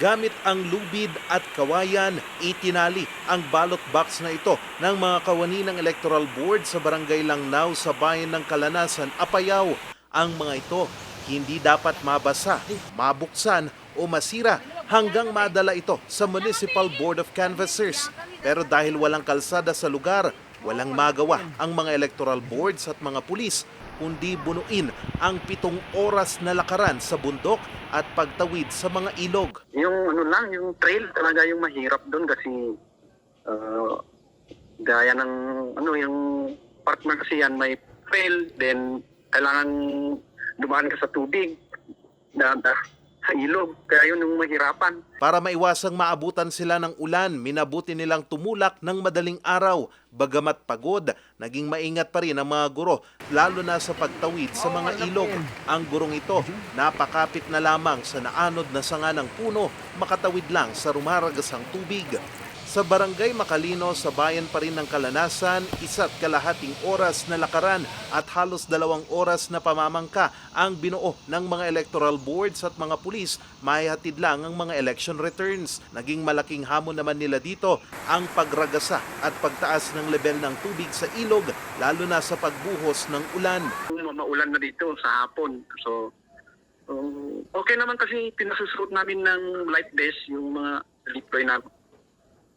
Gamit ang lubid at kawayan, itinali ang ballot box na ito ng mga kawani ng electoral board sa barangay Langnao sa bayan ng Kalanasan, Apayao. Ang mga ito hindi dapat mabasa, mabuksan o masira hanggang madala ito sa Municipal Board of Canvassers. Pero dahil walang kalsada sa lugar, walang magawa ang mga electoral boards at mga pulis kundi bunuin ang pitong oras na lakaran sa bundok at pagtawid sa mga ilog. Yung ano lang, yung trail talaga yung mahirap doon kasi uh, gaya ng ano yung park na kasi yan may trail then kailangan dumaan ka sa tubig na, na- sa ilog kaya yun yung mahirapan. Para maiwasang maabutan sila ng ulan, minabuti nilang tumulak ng madaling araw. Bagamat pagod, naging maingat pa rin ang mga guro, lalo na sa pagtawid sa mga ilog. Ang gurong ito, napakapit na lamang sa naanod na sanga ng puno, makatawid lang sa rumaragasang tubig. Sa barangay Makalino sa bayan pa rin ng Kalanasan, isa't kalahating oras na lakaran at halos dalawang oras na pamamangka ang binuo ng mga electoral boards at mga pulis, mahihatid lang ang mga election returns. Naging malaking hamon naman nila dito ang pagragasa at pagtaas ng level ng tubig sa ilog, lalo na sa pagbuhos ng ulan. Maulan na dito sa hapon. So um, okay naman kasi pinasusuot namin ng light vest yung mga deploy na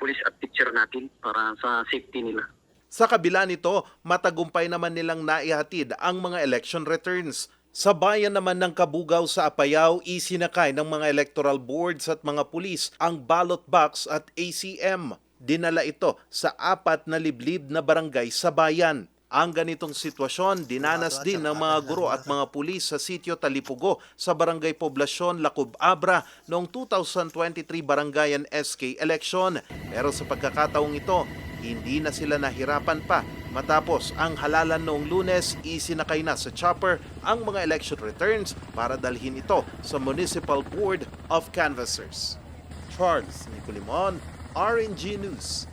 police at teacher natin para sa safety nila. Sa kabila nito, matagumpay naman nilang naihatid ang mga election returns. Sa bayan naman ng Kabugaw sa Apayao, isinakay ng mga electoral boards at mga pulis ang ballot box at ACM. Dinala ito sa apat na liblib na barangay sa bayan. Ang ganitong sitwasyon dinanas din ng mga guro at mga pulis sa sitio Talipugo sa Barangay Poblasyon Lacub Abra noong 2023 Barangayan SK election. Pero sa pagkakataong ito, hindi na sila nahirapan pa matapos ang halalan noong lunes isinakay na sa chopper ang mga election returns para dalhin ito sa Municipal Board of Canvassers. Charles Nicolimon, RNG News.